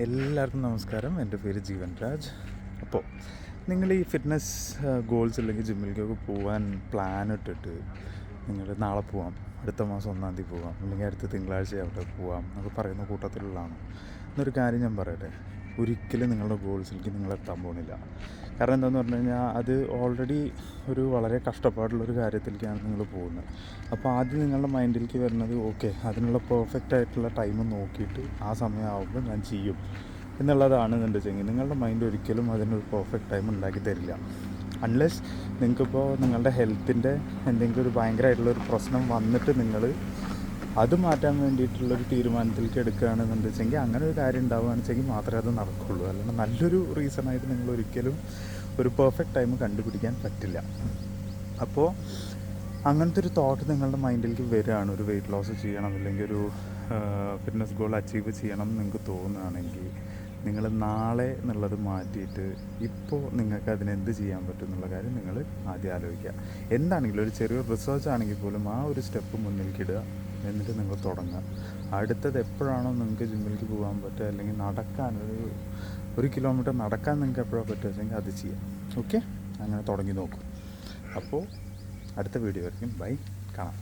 എല്ലാവർക്കും നമസ്കാരം. എന്റെ പേര് ജീവൻ രാജ്. അപ്പോൾ നിങ്ങൾ ഈ ഫിറ്റ്നസ് ഗോൾസ് അല്ലെങ്കിൽ ജിമ്മിലേക്കൊക്കെ പോകാൻ പ്ലാൻ ഇട്ടിട്ട് നിങ്ങൾ നാളെ പോവാം. അടുത്ത മാസം ഒന്നാം തീയതി പോവാം. അല്ലെങ്കിൽ അടുത്ത തിങ്കളാഴ്ച അവിടെ പോവാം എന്നൊക്കെ പറയുന്ന കൂട്ടത്തിലുള്ളതാണ്. എന്നൊരു കാര്യം ഞാൻ പറയട്ടെ. ഒരിക്കലും നിങ്ങളുടെ ഗോൾസിലേക്ക് നിങ്ങൾ എത്താൻ പോകുന്നില്ല കാരണം എന്താണെന്ന് പറഞ്ഞു കഴിഞ്ഞാൽ അത് ഓൾറെഡി ഒരു വളരെ കഷ്ടപ്പാടുള്ളൊരു കാര്യത്തിലേക്കാണ് നിങ്ങൾ പോകുന്നത്. അപ്പോൾ ആദ്യം നിങ്ങളുടെ മൈൻഡിലേക്ക് വരുന്നത് ഓക്കെ അതിനുള്ള പെർഫെക്റ്റ് ആയിട്ടുള്ള ടൈം നോക്കിയിട്ട് ആ സമയമാകുമ്പോൾ ഞാൻ ചെയ്യും എന്നുള്ളതാണ് എന്റെ നിങ്ങളുടെ മൈൻഡ് ഒരിക്കലും അതിനൊരു പെർഫെക്റ്റ് ടൈം ഉണ്ടാക്കി തരില്ല. അൺലെസ് നിങ്ങൾക്കിപ്പോൾ നിങ്ങളുടെ ഹെൽത്തിന്റെ എന്തെങ്കിലും ഒരു ഭയങ്കരമായിട്ടുള്ളൊരു പ്രശ്നം വന്നിട്ട് നിങ്ങൾ അത് മാറ്റാൻ വേണ്ടിയിട്ടുള്ളൊരു തീരുമാനത്തിലേക്ക് എടുക്കുകയാണെന്ന് വെച്ചെങ്കിൽ അങ്ങനെ ഒരു കാര്യം ഉണ്ടാവുകയാണെന്ന് വെച്ചെങ്കിൽ മാത്രമേ അത് നടക്കുള്ളൂ. അല്ലാണ്ട് നല്ലൊരു റീസണായിട്ട് നിങ്ങൾ ഒരിക്കലും ഒരു പെർഫെക്റ്റ് ടൈം കണ്ടുപിടിക്കാൻ പറ്റില്ല. അപ്പോൾ അങ്ങനത്തെ ഒരു തോട്ട് നിങ്ങളുടെ മൈൻഡിലേക്ക് വരികയാണ്. ഒരു വെയിറ്റ് ലോസ് ചെയ്യണം അല്ലെങ്കിൽ ഒരു ഫിറ്റ്നസ് ഗോൾ അച്ചീവ് ചെയ്യണം എന്ന് നിങ്ങൾക്ക് തോന്നുകയാണെങ്കിൽ നിങ്ങൾ നാളെ എന്നുള്ളത് മാറ്റിയിട്ട് ഇപ്പോൾ നിങ്ങൾക്ക് അതിന് എന്ത് ചെയ്യാൻ പറ്റും എന്നുള്ള കാര്യം നിങ്ങൾ ആദ്യം ആലോചിക്കുക. എന്താണെങ്കിലും ഒരു ചെറിയ റിസർച്ച് ആണെങ്കിൽ പോലും ആ ഒരു സ്റ്റെപ്പ് മുന്നിൽ കിടുക എന്നിട്ട് നിങ്ങൾ തുടങ്ങുക. അടുത്തത് എപ്പോഴാണോ നിങ്ങൾക്ക് ജിമ്മിലേക്ക് പോകാൻ പറ്റുക അല്ലെങ്കിൽ നടക്കാൻ ഒരു ഒരു കിലോമീറ്റർ നടക്കാൻ നിങ്ങൾക്ക് എപ്പോഴാണ് പറ്റുക വെച്ചെങ്കിൽ അത് ചെയ്യാം. ഓക്കെ അങ്ങനെ തുടങ്ങി നോക്കും. അപ്പോൾ അടുത്ത വീഡിയോ ആയിരിക്കും. ബൈ കാണാം.